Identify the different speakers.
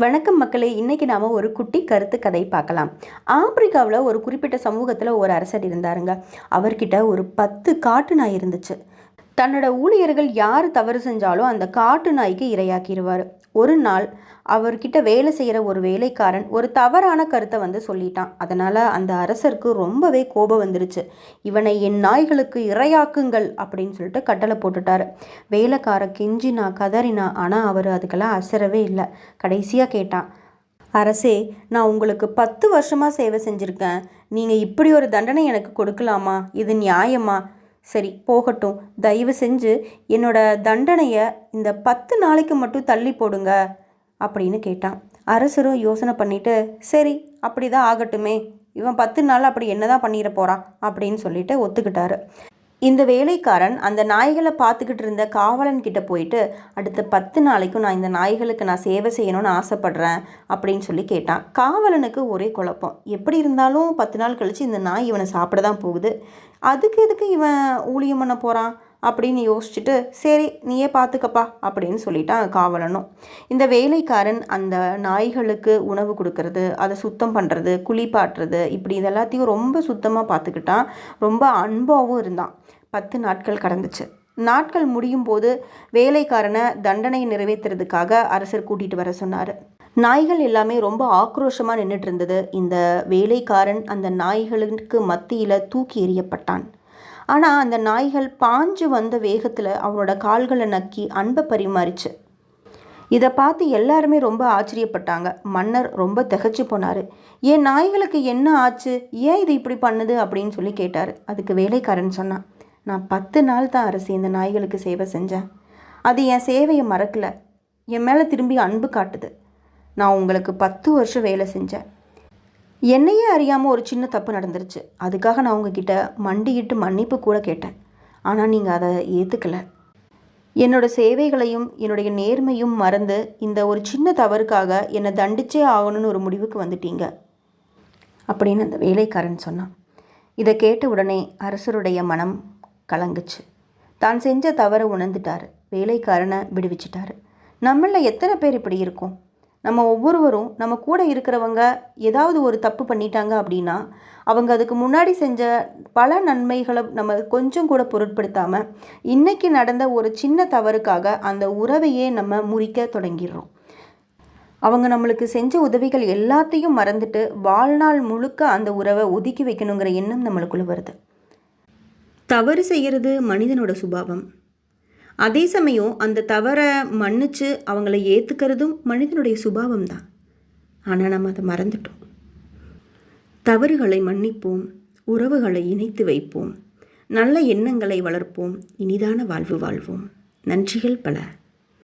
Speaker 1: வணக்கம் மக்களே இன்னைக்கு நாம் ஒரு குட்டி கருத்து கதை பார்க்கலாம். ஆப்பிரிக்காவில் ஒரு குறிப்பிட்ட சமூகத்தில் ஒரு அரசர் இருந்தாருங்க. அவர்கிட்ட ஒரு பத்து காட்டு நாய் இருந்துச்சு. தன்னோட ஊழியர்கள் யார் தவறு செஞ்சாலும் அந்த காட்டு நாய்க்கு இரையாக்கிடுவார் ஒரு நாள் அவர்கிட்ட வேலை செய்கிற ஒரு வேலைக்காரன் ஒரு தவறான கருத்தை வந்து சொல்லிட்டான். அதனால் அந்த அரசருக்கு ரொம்பவே கோபம் வந்துருச்சு. இவனை என் நாய்களுக்கு இரையாக்குங்கள் அப்படின்னு சொல்லிட்டு கட்டளை போட்டுட்டாரு. வேலைக்கார கெஞ்சினா கதறினா ஆனால் அவர் அதுக்கெல்லாம் அசரவே இல்லை. கடைசியாக கேட்டான் அரசே நான் உங்களுக்கு பத்து வருஷமாக சேவை செஞ்சுருக்கேன். நீங்கள் இப்படி ஒரு தண்டனை எனக்கு கொடுக்கலாமா? இது நியாயமா? சரி போகட்டும். தயவு செஞ்சு என்னோட தண்டனையை இந்த பத்து நாளைக்கு மட்டும் தள்ளி போடுங்க அப்படின்னு கேட்டான். அரசரும் யோசனை பண்ணிட்டு சரி அப்படி தான் ஆகட்டுமே. இவன் பத்து நாள் அப்படி என்னதான் பண்ணிட போகிறான் அப்படின்னு சொல்லிட்டு ஒத்துக்கிட்டாரு. இந்த வேலைக்காரன் அந்த நாய்களை பார்த்துக்கிட்டு இருந்த காவலன் கிட்ட போயிட்டு அடுத்த பத்து நாளைக்கும் நான் இந்த நாய்களுக்கு நான் சேவை செய்யணும்னு ஆசைப்படுறேன் அப்படின்னு சொல்லி கேட்டான். காவலனுக்கு ஒரே குழப்பம். எப்படி இருந்தாலும் பத்து நாள் கழித்து இந்த நாய் இவனை சாப்பிட தான் போகுது. அதுக்கு எதுக்கு இவன் ஊழியம் பண்ண போகிறான் அப்படின்னு யோசிச்சுட்டு சரி நீயே பார்த்துக்கப்பா அப்படின்னு சொல்லிட்டான் காவலனும். இந்த வேலைக்காரன் அந்த நாய்களுக்கு உணவு கொடுக்கறது அதை சுத்தம் பண்ணுறது குளிப்பாட்டுறது இப்படி இதெல்லாத்தையும் ரொம்ப சுத்தமாக பார்த்துக்கிட்டான் ரொம்ப அன்பாகவும் இருந்தான். பத்து நாட்கள் கடந்துச்சு. நாட்கள் முடியும் போது வேலைக்காரனை தண்டனை நிறைவேற்றுறதுக்காக அரசர் கூட்டிகிட்டு வர சொன்னார். நாய்கள் எல்லாமே ரொம்ப ஆக்ரோஷமாக நின்றுட்டு இருந்தது. இந்த வேலைக்காரன் அந்த நாய்களுக்கு மத்தியில் தூக்கி எறியப்பட்டான். ஆனால் அந்த நாய்கள் பாஞ்சு வந்த வேகத்தில் அவனோட கால்களை நக்கி அன்பை பரிமாறிச்சு. இதை பார்த்து எல்லாருமே ரொம்ப ஆச்சரியப்பட்டாங்க. மன்னர் ரொம்ப திகச்சு போனார். என் நாய்களுக்கு என்ன ஆச்சு? ஏன் இது இப்படி பண்ணுது? அப்படின்னு சொல்லி கேட்டார். அதுக்கு வேலைக்காரன் சொன்னான். நான் பத்து நாள் தான் அரசி இந்த நாய்களுக்கு சேவை செஞ்சேன். அது என் சேவையை மறக்கலை. என் மேலே திரும்பி அன்பு காட்டுது. நான் உங்களுக்கு பத்து வருஷம் வேலை செஞ்சேன். என்னையே அறியாமல் ஒரு சின்ன தப்பு நடந்துருச்சு. அதுக்காக நான் உங்ககிட்ட மண்டியிட்டு மன்னிப்பு கூட கேட்டேன். ஆனால் நீங்கள் அதை ஏற்றுக்கலை என்னோடய சேவைகளையும் என்னுடைய நேர்மையும் மறந்து இந்த ஒரு சின்ன தவறுக்காக என்னை தண்டிச்சே ஆகணும்னு ஒரு முடிவுக்கு வந்துட்டீங்க. அப்படின்னு அந்த வேலைக்காரன் சொன்னான். இதை கேட்ட உடனே அரசருடைய மனம் கலங்குச்சு. தான் செஞ்ச தவறை உணர்ந்துட்டார். வேலைக்காரனை விடுவிச்சிட்டாரு. நம்மளில் எத்தனை பேர் இப்படி இருக்கோம்? நம்ம ஒவ்வொருவரும் நம்ம கூட இருக்கிறவங்க ஏதாவது ஒரு தப்பு பண்ணிட்டாங்க அப்படின்னா அவங்க அதுக்கு முன்னாடி செஞ்ச பல நன்மைகளை நம்ம கொஞ்சம் கூட பொருட்படுத்தாமல் இன்றைக்கி நடந்த ஒரு சின்ன தவறுக்காக அந்த உறவையே நம்ம முறிக்க தொடங்கிடுறோம். அவங்க நம்மளுக்கு செஞ்ச உதவிகள் எல்லாத்தையும் மறந்துட்டு வாழ்நாள் முழுக்க அந்த உறவை ஒதுக்கி வைக்கணுங்கிற எண்ணம் நம்மளுக்குள்ளே வருது. தவறு செய்கிறது மனிதனோட சுபாவம். அதே சமயம் அந்த தவறை மன்னிச்சு அவங்கள ஏற்றுக்கிறதும் மனிதனுடைய சுபாவம் தான் ஆனால் நம்ம அதை மறந்துட்டோம். தவறுகளை மன்னிப்போம் உறவுகளை இணைத்து வைப்போம் நல்ல எண்ணங்களை வளர்ப்போம் இனிதான வாழ்வு வாழ்வோம். நன்றிகள் பல.